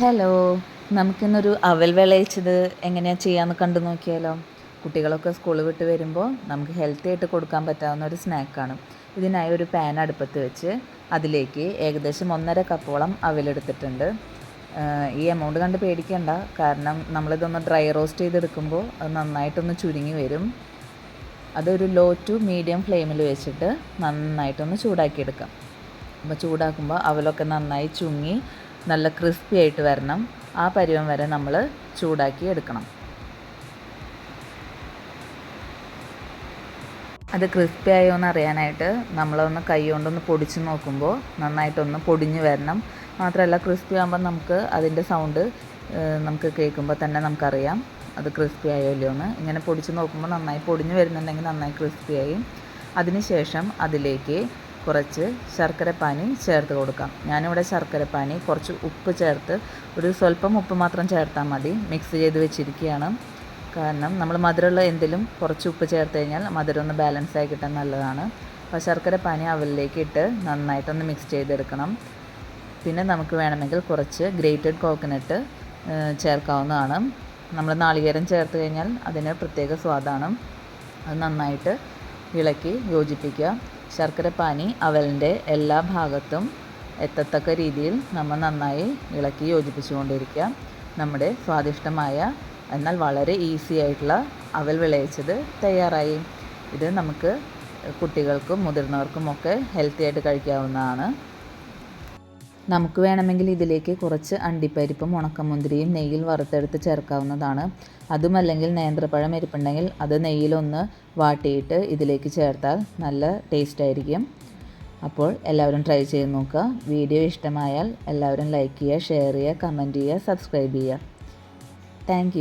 Hello നമുക്കിന്നൊരു അവൽ വിളയിച്ചത് എങ്ങനെയാണ് ചെയ്യാമെന്ന് കണ്ടു നോക്കിയാലോ. കുട്ടികളൊക്കെ സ്കൂൾ വിട്ട് വരുമ്പോൾ നമുക്ക് ഹെൽത്തി ആയിട്ട് കൊടുക്കാൻ പറ്റാവുന്ന ഒരു സ്നാക്കാണ് ഇതിനായി ഒരു പാൻ അടുപ്പത്ത് വെച്ച് അതിലേക്ക് ഏകദേശം ഒന്നര കപ്പോളം അവലെടുത്തിട്ടുണ്ട് ഈ എമൗണ്ട് കണ്ട് പേടിക്കണ്ട. കാരണം നമ്മളിതൊന്ന് ഡ്രൈ റോസ്റ്റ് ചെയ്തെടുക്കുമ്പോൾ അത് നന്നായിട്ടൊന്ന് ചുരുങ്ങി വരും. അതൊരു ലോ ടു മീഡിയം ഫ്ലെയിമിൽ വെച്ചിട്ട് നന്നായിട്ടൊന്ന് ചൂടാക്കിയെടുക്കാം. അപ്പോൾ ചൂടാക്കുമ്പോൾ അവലൊക്കെ നന്നായി ചുങ്ങി നല്ല ക്രിസ്പി ആയിട്ട് വരണം. ആ പരുവം വരെ നമ്മൾ ചൂടാക്കി എടുക്കണം. അത് ക്രിസ്പി ആയോ എന്ന് അറിയാനായിട്ട് നമ്മളൊന്ന് കൈ കൊണ്ടൊന്ന് പൊടിച്ച് നോക്കുമ്പോൾ നന്നായിട്ടൊന്ന് പൊടിഞ്ഞ് വരണം. മാത്രമല്ല ക്രിസ്പി ആകുമ്പോൾ നമുക്ക് അതിന്റെ സൗണ്ട് നമുക്ക് കേൾക്കുമ്പോൾ തന്നെ നമുക്കറിയാം അത് ക്രിസ്പി ആയോ ഇല്ലയോ എന്ന്. ഇങ്ങനെ പൊടിച്ച് നോക്കുമ്പോൾ നന്നായി പൊടിഞ്ഞ് വരുന്നുണ്ടെങ്കിൽ നന്നായി ക്രിസ്പി ആയി. അതിനുശേഷം അതിലേക്ക് കുറച്ച് ശർക്കരപ്പാനി ചേർത്ത് കൊടുക്കാം. ഞാനിവിടെ ശർക്കരപ്പാനി കുറച്ച് ഉപ്പ് ചേർത്ത് ഒരു സ്വല്പം ഉപ്പ് മാത്രം ചേർത്താൽ മതി. മിക്സ് ചെയ്ത് വെച്ചിരിക്കുകയാണ്. കാരണം നമ്മൾ മധുരമുള്ള എന്തെങ്കിലും കുറച്ച് ഉപ്പ് ചേർത്ത് കഴിഞ്ഞാൽ മധുരം ഒന്ന് ബാലൻസ് ആയി കിട്ടാൻ നല്ലതാണ്. അപ്പോൾ ശർക്കരപ്പാനി അവലിലേക്ക് ഇട്ട് നന്നായിട്ടൊന്ന് മിക്സ് ചെയ്തെടുക്കണം. പിന്നെ നമുക്ക് വേണമെങ്കിൽ കുറച്ച് ഗ്രേറ്റഡ് കോക്കനട്ട് ചേർക്കാവുന്നതാണ്. നമ്മൾ നാളികേരം ചേർത്ത് കഴിഞ്ഞാൽ അതിന് പ്രത്യേക സ്വാദാണ്. അത് നന്നായിട്ട് ഇളക്കി യോജിപ്പിക്കുക. ശർക്കരപ്പാനി അവലിന്റെ എല്ലാ ഭാഗത്തും എത്തത്തക്ക രീതിയിൽ നമ്മൾ നന്നായി ഇളക്കി യോജിപ്പിച്ചുകൊണ്ടിരിക്കുക. നമ്മുടെ സ്വാദിഷ്ടമായ എന്നാൽ വളരെ ഈസി ആയിട്ടുള്ള അവൽ വിളയിച്ചത് തയ്യാറായി. ഇത് നമുക്ക് കുട്ടികൾക്കും മുതിർന്നവർക്കും ഒക്കെ ഹെൽത്തി ആയിട്ട് കഴിക്കാവുന്നതാണ്. നമുക്ക് വേണമെങ്കിൽ ഇതിലേക്ക് കുറച്ച് അണ്ടിപ്പരിപ്പും ഉണക്കമുന്തിരിയും നെയ്യിൽ വറുത്തെടുത്ത് ചേർക്കാവുന്നതാണ്. അതുമല്ലെങ്കിൽ നേന്ത്രപ്പഴം ഇരിപ്പുണ്ടെങ്കിൽ അത് നെയ്യിലൊന്ന് വാട്ടിയിട്ട് ഇതിലേക്ക് ചേർത്താൽ നല്ല ടേസ്റ്റ് ആയിരിക്കും. അപ്പോൾ എല്ലാവരും ട്രൈ ചെയ്ത് നോക്കുക. വീഡിയോ ഇഷ്ടമായാൽ എല്ലാവരും ലൈക്ക് ചെയ്യുക ഷെയർ ചെയ്യുക കമന്റ് ചെയ്യുക സബ്സ്ക്രൈബ് ചെയ്യുക. താങ്ക്